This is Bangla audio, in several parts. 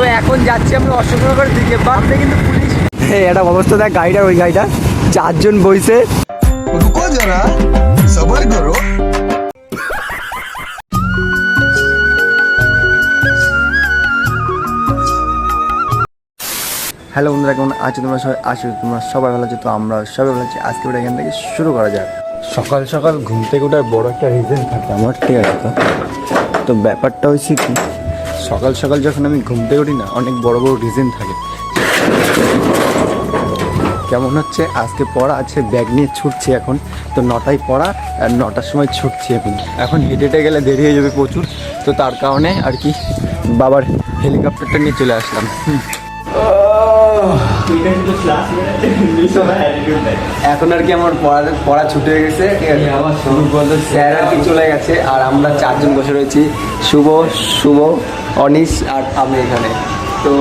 তো এখন যাচ্ছি আমরা অশোকনগর দিকে। বাড়তে কিন্তু পুলিশ হ্যাঁ, এটা অবস্থা দেখ গাড়িটা ওই গাড়িটা। চারজন বইছে। রুকো যারা সবার করো হ্যালো বন্ধুরা কেমন আছো তোমরা সবাই? আছো তোমরা সবাই ভালো আছো। তো আমরা সবাই ভালো আছি। আজকে ওটা এখান থেকে শুরু করা যাক। সকাল সকাল ঘুম থেকে ওঠার বড় একটা রিজন থাকে। আমার ঠিক আছে তো ব্যাপারটা হয়েছে কি? সকাল সকাল যখন আমি ঘুমতে উঠি না, অনেক বড় বড় রিজন থাকে। কেমন হচ্ছে? আজকে পড়া আছে ব্যাগ নিয়ে ছুটছি এখন। তো নটায় পড়া, আর নটার সময় ছুটছি এখন। এখন হেঁটে হেঁটে গেলে দেরি হয়ে যাবে প্রচুর। তো তার কারণে আর কি, বাবার হেলিকপ্টারটা নিয়ে চলে আসলাম। এখন আর কি আমার পড়া পড়া ছুটে গেছে স্যার আর কি চলে গেছে আর আমরা চারজন বসে রয়েছি। শুভ শুভ অনিশ আর আমি এখানে। তো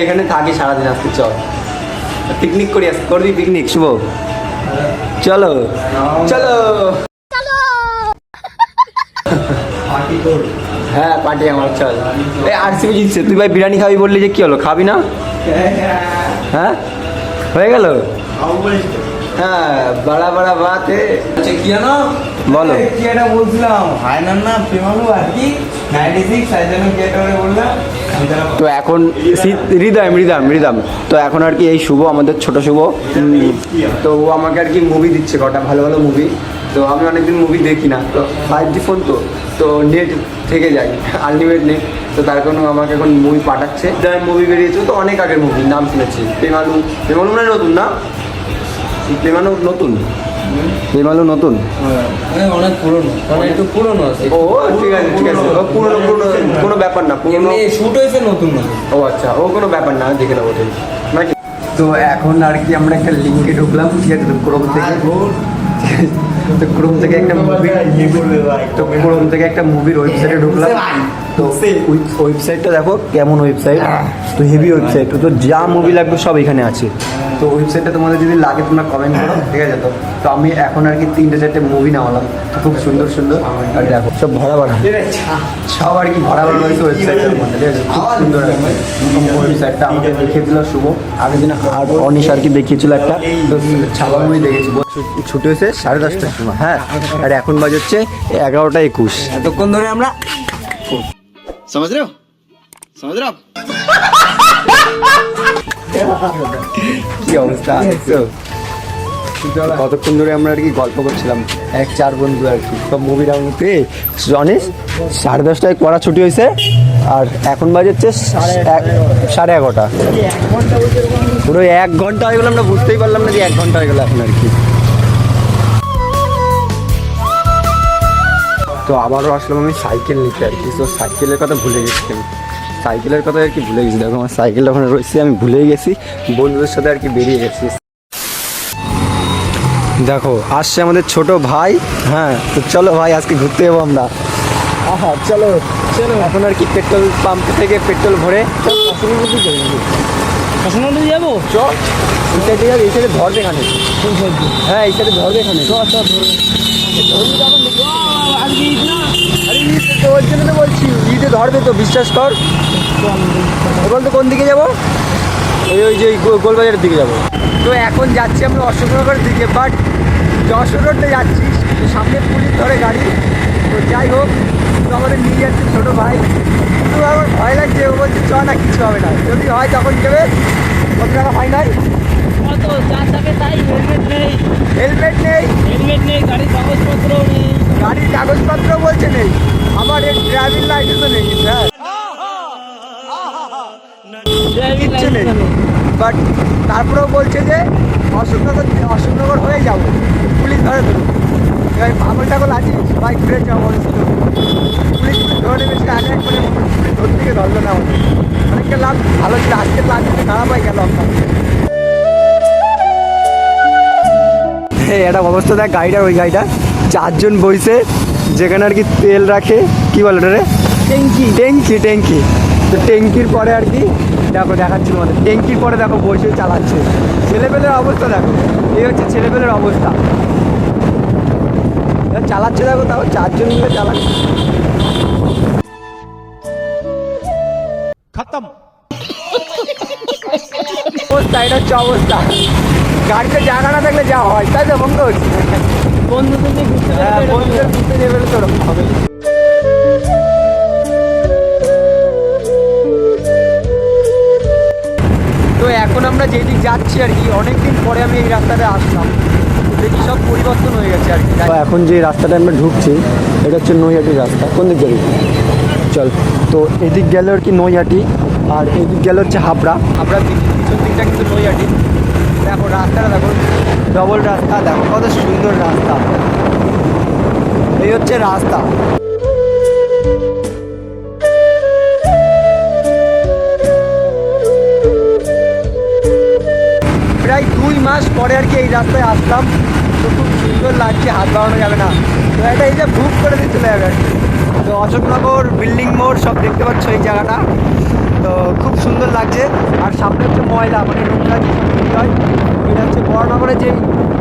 এখানে থাকি সারাদিন আজকে চল। পিকনিক করি আজকে। করবি পিকনিক শুভ? চলো। চলো। হ্যাঁ পার্টি আমার চল। এই আর আরসিবি জিতছে? তুই ভাই বিরিয়ানি খাবি বললি যে কি হলো? খাবি না? হ্যাঁ। হয়ে? গেল? হ্যাঁ বাড়া বাড়া বাতে। আচ্ছা কি জানো বলো। কি একটা বলছিলাম হায়নার না প্রেমালু আর কি? নাইনটি সিক্স তাই জন্য কি একটা বললাম তো এখন শীত হৃদয় মৃদাম মৃদাম তো এখন আর কি এই শুভ আমাদের ছোট শুভ। তো ও আমাকে আর কি মুভি দিচ্ছে কটা ভালো ভালো মুভি তো আমি অনেকদিন মুভি দেখি না। তো ফাইভ জি ফোন তো। তো নেট থেকে যাই। আনলিমিটেড নেট তো তার জন্য আমাকে এখন মুভি পাঠাচ্ছে। যার মুভি বেরিয়েছে তো অনেক আগের মুভি নাম শুনেছি। প্রেমালু প্রেমালু মানে নতুন না? প্রেমালু নতুন? প্রেমালু নতুন? মানে অনেক পুরনো। মানে একটু পুরনো আছে। ও ঠিক আছে ঠিক আছে। ও পুরোনো পুরোনো কোনো ব্যাপার না পুরোনো। এমনি শুট হয়েছে নতুন ও আচ্ছা ও কোনো ব্যাপার না দেখে নেব তো এখন আর কি আমরা একটা লিঙ্কে ঢুকলাম ঠিক আছে ক্রোম থেকে তো ক্রোম থেকে একটা মুভি তো ক্রোম থেকে একটা মুভির ওয়েবসাইটে ঢুকলাম। তো ওয়েবসাইটটা দেখো কেমন ওয়েবসাইট তো হেভি ওয়েবসাইট তো যা মুভি লাগবে সব এখানে আছে। তো ওয়েবসাইটটা তোমাদের যদি লাগে তোমরা কমেন্ট করো ঠিক আছে তো তো আমি এখন আর কি তিনটে চারটে মুভি নামালাম তো খুব সুন্দর সুন্দর আর দেখো সব ভরা ভরা সব আর কি ভরা ভরা হয়েছে ওয়েবসাইটের মধ্যে ঠিক আছে খুব সুন্দর ওয়েবসাইটটা আমাকে দেখিয়ে দিল শুভ আগের দিন আর অনিশ আর কি দেখিয়েছিল একটা তো ছাপা মুভি দেখেছি ছুটি হয়েছে সাড়ে দশটার সময় হ্যাঁ আর এখন বাজে হচ্ছে এগারোটা একুশ এতক্ষণ ধরে আমরা समझ रहे हो समझ रहे हो आप কি অবস্থা? কতক্ষণ ধরে আমরা আর কি গল্প করছিলাম? এক, চার বন্ধু আর কি। সব মুভি পেয়ে অনেক সাড়ে দশটায় পড়া ছুটি হয়েছে, আর এখন বাজে হচ্ছে এক- সাড়ে এগারোটা। পুরো এক ঘণ্টা হয়ে গেলো, আমরা বুঝতেই পারলাম না যে এক ঘণ্টা হয়ে গেলো এখন আর কি। তো আবারও আসলাম আমি সাইকেল নিতে আর কি। তো সাইকেলের কথা ভুলে গেছি আমি। সাইকেলের কথা আর কি ভুলে গেছি। দেখো আমার সাইকেল ওখানে রয়েছে আমি ভুলেই গেছি। বন্ধুদের সাথে আর কি বেরিয়ে গেছি। দেখো আসছে আমাদের ছোট ভাই। হ্যাঁ তো চলো ভাই আজকে ঘুরতে যাব আমরা। আহা চলো চলো। এখন আর কি পেট্রোল পাম্প থেকে পেট্রোল ভরে যাব? চ এই সাইডে যাবে এই সাইডে ধরবে এখানে হ্যাঁ এই সাইডে ধরবে এখানে আরে ঈদ তো ওই জন্য তো বলছি ঈদে ধরবে তো বিশ্বাস কর। বল তো কোন দিকে যাব? ওই ওই যে গোলবাজারের দিকে যাব। তো এখন যাচ্ছি আমরা অশোকনগরের দিকে বাট যশোর রোডে যাচ্ছি সামনে পুলিশ ধরে গাড়ি। তো যাই হোক তো আমাদের নিয়ে যাচ্ছে ছোটো ভাই। কিন্তু আমার ভয় লাগছে ও বলছে চ না কিছু হবে না। যদি হয় তখন যাবে কত টাকা ফাইনাল কত যা থাকে তাই হেলমেট নেই। হেলমেট নেই। হেলমেট নেই গাড়ির কাগজপত্র নেই। গাড়ির কাগজপত্র বলছে নেই। আমার এই ড্রাইভিং লাইসেন্সও নেই, স্যার। কিচ্ছু নেই। লাইসেন্স বাট তারপরেও বলছে যে অশোকনগর অশোকনগর হয়ে যাব। পুলিশ ধরে দেবো এবার পাগল টাগল আছিস ভাই ঘুরে যাব বলছিল পুলিশ ধরে নেমেছে আগে একবারে পুলিশ ধর থেকে ধরলো না অনেকটা লাভ, ভালো ছিল। আজকে লাভ খারাপ হয়ে গেল একটা অবস্থা দেখ গাড়িটার ওই গাড়িটা। চারজন বইছে। যেখানে আর কি তেল রাখে কি বলে ওটা রে ট্যাঙ্কি ট্যাঙ্কি ট্যাঙ্কি তো ট্যাঙ্কির পরে আর কি দেখো দেখাচ্ছি তোমাদের। ট্যাঙ্কির পরে দেখো বসে চালাচ্ছে। ছেলেপেলের অবস্থা দেখো। এই হচ্ছে ছেলেপেলের অবস্থা। এবার চালাচ্ছে দেখো তাও চারজন মিলে চালাচ্ছে। অবস্থা এটা হচ্ছে অবস্থা। গাড়িতে জায়গা না থাকলে যা হয় তাই তো পঙ্কজ বন্ধুদের নিয়ে ঘুরতে হ্যাঁ বন্ধুদের। ঘুরতে যাবে তো ওরকম হবে। তো এখন আমরা যেদিক যাচ্ছি আর কি অনেকদিন পরে আমি এই রাস্তাটা আসলাম। দেখি সব পরিবর্তন হয়ে গেছে আর কি এখন যে রাস্তাটা আমরা ঢুকছি এটা হচ্ছে নৈহাটির রাস্তা। কোন দিক যাবি চল তো এদিক গেলে আর কি নৈহাটি আর এদিক গেলে হচ্ছে হাবড়া। হাবড়া দিক পিছন দিকটা কিন্তু নৈহাটি। দেখো রাস্তাটা দেখো। ডবল রাস্তা, দেখো কত সুন্দর রাস্তা। এই হচ্ছে রাস্তা। প্রায় দুই মাস পরে আর কি এই রাস্তায় আসলাম। তো খুব সুন্দর লাগছে, হাত বাড়ানো যাবে না। তো এটা এই যে বুক করে দিয়ে চলে যাবে আর কি। তো অশোকনগর, বিল্ডিং মোড় সব দেখতে পাচ্ছ এই জায়গাটা। তো খুব সুন্দর লাগছে। আর সামনে হচ্ছে ময়লা মানে নোংরা যে হয়, এটা হচ্ছে বড়নগরে যে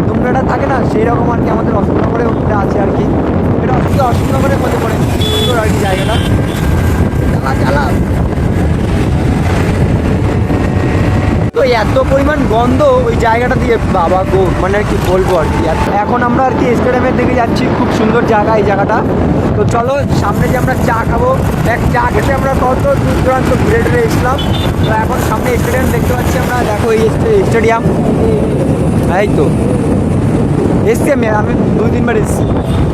নোংরাটা থাকে না সেই রকম আর কি আমাদের অশোকনগরে ওটা আছে আর কি। এটা অসুবিধা অশোকনগরে মধ্যে পড়ে, সুন্দর আর কি জায়গাটা। চালা চালা এত পরিমাণ গন্ধ ওই জায়গাটা দিয়ে বাবা গো মানে আর কি বলব আর কি। এখন আমরা আর কি স্টেডিয়ামের দিকে যাচ্ছি, খুব সুন্দর জায়গা এই জায়গাটা। তো চলো, সামনে যে আমরা চা খাব এক চা খেতে আমরা কত দূর দূরান্ত ঘুরে টুরে এসলাম তো এখন সামনে স্টেডিয়াম দেখতে পাচ্ছি আমরা, দেখো এই স্টেডিয়াম এই তো, এসছি আমি আমি দুই তিনবার এসেছি।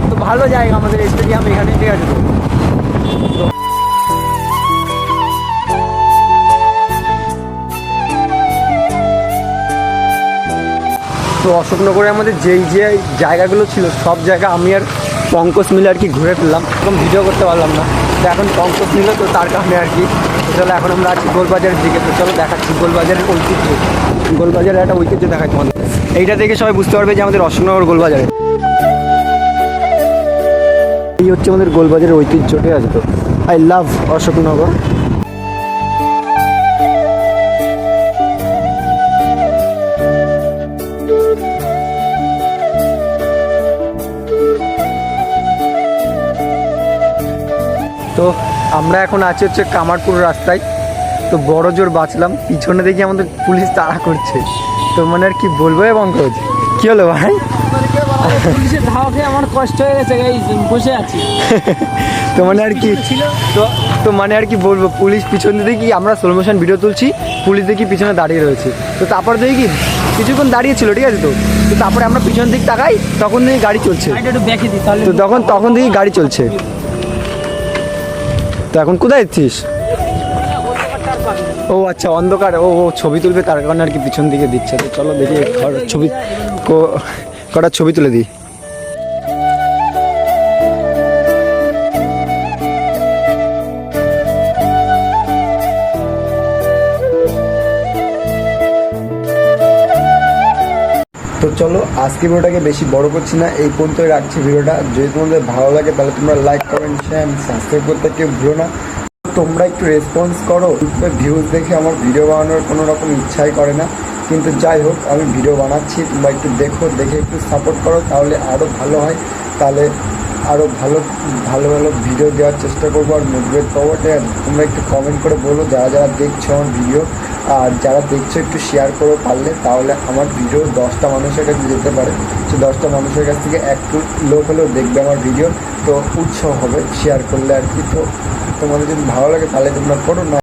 তো ভালো জায়গা আমাদের স্টেডিয়াম এখানে, ঠিক আছে। তো তো অশোকনগরে আমাদের যেই যে জায়গাগুলো ছিল, সব জায়গা আমি আর পঙ্কজ মিলে আর কি ঘুরে ফেললাম। এখন ভিডিও করতে পারলাম না। তো এখন পঙ্কজ মিল তো তার কারণে আর কি। চলো এখন আমরা আছি গোলবাজারের দিকে। তো চলো দেখাচ্ছি গোলবাজারের ঐতিহ্য। গোলবাজারের একটা ঐতিহ্য দেখাই তোমাদের। এইটা দেখে সবাই বুঝতে পারবে যে আমাদের অশোকনগর গোলবাজারে। এই হচ্ছে আমাদের গোলবাজারের ঐতিহ্যটাই আছে তো? I love Ashoknagar. তো আমরা এখন আছি হচ্ছে কামারপুর রাস্তায়। তো বড় জোর বাঁচলাম। পিছনে দেখি আমাদের পুলিশ তাড়া করছে। তো মানে আর কি বলব এবং পঙ্কজ? কি হলো ভাই? আমার কষ্ট হয়ে গেছে এই বসে আছি তো মানে আর কি তো তো মানে আর কি বলব পুলিশ পিছনে দেখি আমরা স্লো মোশন ভিডিও তুলছি। পুলিশ দেখি পিছনে দাঁড়িয়ে রয়েছে। তো তারপর দেখি কি কিছুক্ষণ দাঁড়িয়ে ছিল ঠিক আছে তো? তো তারপরে আমরা পিছন দিক তাকাই তখন দেখি গাড়ি চলছে। তো তখন তখন দেখি গাড়ি চলছে। তো এখন কোথায় যাচ্ছিস ও আচ্ছা অন্ধকার। ও ও ছবি তুলবে, তার কারণে আর কি পিছন দিকে দিচ্ছে। তো চলো দেখি ছবি কটা ছবি তুলে দিই। চলো আজকে ভিডিওটাকে বেশি বড় করছি না, এই পর্যন্তই রাখছি ভিডিওটা। যদি তোমাদের ভালো লাগে, তাহলে তোমরা লাইক কমেন্ট শেয়ার সাবস্ক্রাইব করতে কেউ ভুলো না। তোমরা একটু রেসপন্স করো ভিউজ দেখে আমার ভিডিও বানানোর কোনো রকম ইচ্ছাই করে না। কিন্তু যাই হোক, আমি ভিডিও বানাচ্ছি, তোমরা একটু দেখো, দেখে একটু সাপোর্ট করো, তাহলে আরও ভালো হয়। তাহলে আরও ভালো ভালো ভালো ভিডিও দেওয়ার চেষ্টা করব আর মোটিভেট পাবো? তোমরা একটু কমেন্ট করে বলো, যারা যারা দেখছ আমার ভিডিও আর যারা দেখছ একটু শেয়ার করো পারলে, তাহলে আমার ভিডিও দশটা মানুষের কাছে যেতে পারে সে দশটা মানুষের কাছ থেকে একটু লোক হলেও দেখবে আমার ভিডিও তো উৎসাহ হবে শেয়ার করলে আর কি তো তোমাদের যদি ভালো লাগে, তাহলে তোমরা করো, না